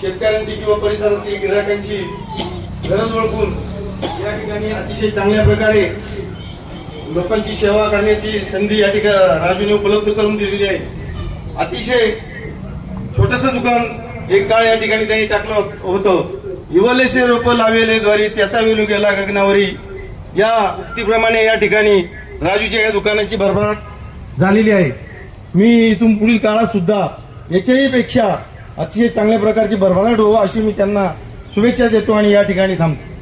शेतकऱ्यांची किंवा परिसराची गिरायकांची गरज ओळखून या ठिकाणी अतिशय चांगल्या प्रकारे लोकांची सेवा करण्याची संधी या ठिकाणी राजूने उपलब्ध करून दिलेली आहे. अतिशय छोटस दुकान एक काळ या ठिकाणी त्यांनी टाकलं होतं. इवलेसे रोप लावेले द्वारी त्याचा वेलू गेला गगनावरी. या उक्तीप्रमाणे या ठिकाणी राजूच्या या दुकानाची भरभराट झालेली आहे. मी इथून पुढील काळात सुद्धा याच्याही पेक्षा अतिशय चांगल्या प्रकारची भरभराट हो अशी मी त्यांना शुभेच्छा देतो आणि या ठिकाणी थांबतो.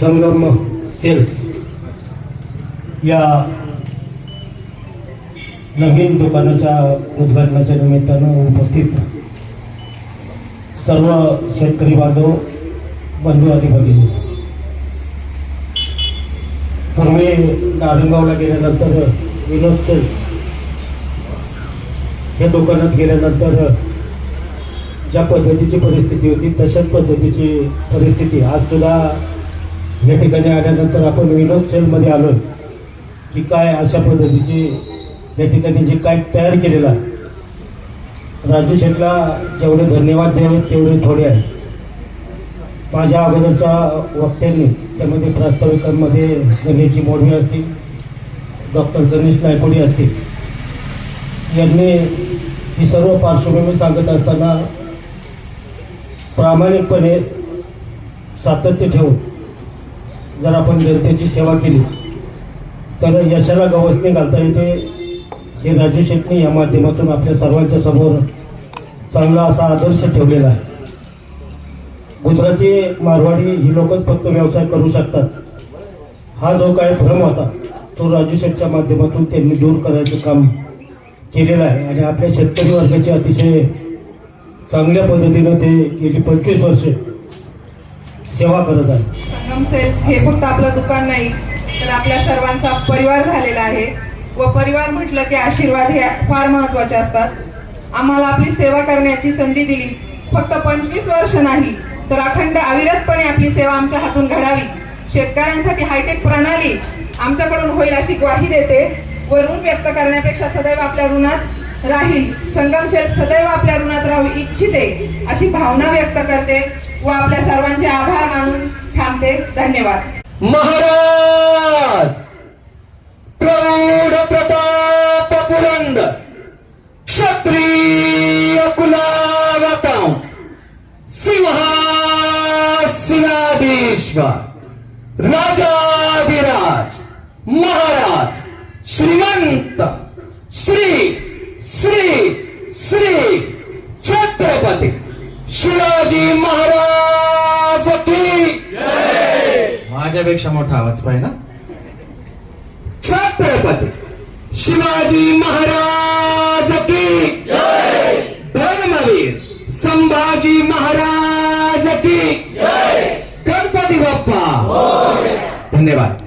संगम सेल्स. या नवीन दुकानाच्या उद्घाटनाच्या निमित्तानं उपस्थित सर्व शेतकरी बांधव बंधू आणि भगिनी. पूर्वी नारायणगावला गेल्यानंतर विनोद सेल या दुकानात गेल्यानंतर ज्या पद्धतीची परिस्थिती होती तशाच पद्धतीची परिस्थिती. आज सुद्धा या ठिकाणी आल्यानंतर आपण विनोद सेलमध्ये आलो की काय अशा पद्धतीची या ठिकाणी जे काय तयार केलेलं आहे. राजू शेठला जेवढे धन्यवाद द्यावे तेवढे थोडे आहे. माझ्या अगोदरच्या वक्त्यांनी त्यामध्ये प्रास्ताविकांमध्ये गणेशजी मोडवे असतील डॉक्टर गणेश नायकोडी असतील यांनी ही सर्व पार्श्वभूमी सांगत असताना प्रामाणिकपणे सातत्य ठेवून जर आपण जनतेची सेवा केली तर यशाला गवसणी घालता येते हे राजू शेट्टी या माध्यमातून आपल्या सर्वांच्या समोर चांगला असा आदर्श ठेवलेला आहे. गुजराती मारवाडी ही लोकच फक्त व्यवसाय करू शकतात. हा जो काही भ्रम होता तो राजू शेठच्या माध्यमातून त्यांनी दूर करायचं काम केलेलं आहे. आणि आपल्या शेतकरी वर्गाचे अतिशय चांगल्या पद्धतीनं ते गेली पंचवीस वर्षे सेवा करत आहे. संगम सेल्स हे फक्त आपलं दुकान नाही तर आपल्या सर्वांचा परिवार झालेला आहे. व परिवार म्हटलं की आशीर्वाद हे फार महत्त्वाचे असतात. आम्हाला आपली सेवा करण्याची संधी दिली. फक्त पंचवीस वर्ष नाही तर अखंड अविरतपणे आपली सेवा आमच्या हातून घडावी. शेतकऱ्यांसाठी हायटेक प्रणाली आमच्याकडून होईल अशी ग्वाही देते. व ऋण व्यक्त करण्यापेक्षा सदैव आपल्या ऋणात राहील. संगम सेल सदैव आपल्या ऋणात राहू इच्छिते अशी भावना व्यक्त करते व आपल्या सर्वांचे आभार मानून थांबते. धन्यवाद. महाराज! प्रौढ प्रताप पुरंद क्षत्रिय कुलावतांस सिंहासनाधीश्वर राजाधिराज महाराज श्रीमंत श्री श्री श्री छत्रपती शिवाजी महाराज की माझ्यापेक्षा मोठा आवाज पाहिजे ना. छत्रपती शिवाजी महाराज की धर्मवीर संभाजी महाराज की बाप्पा. धन्यवाद.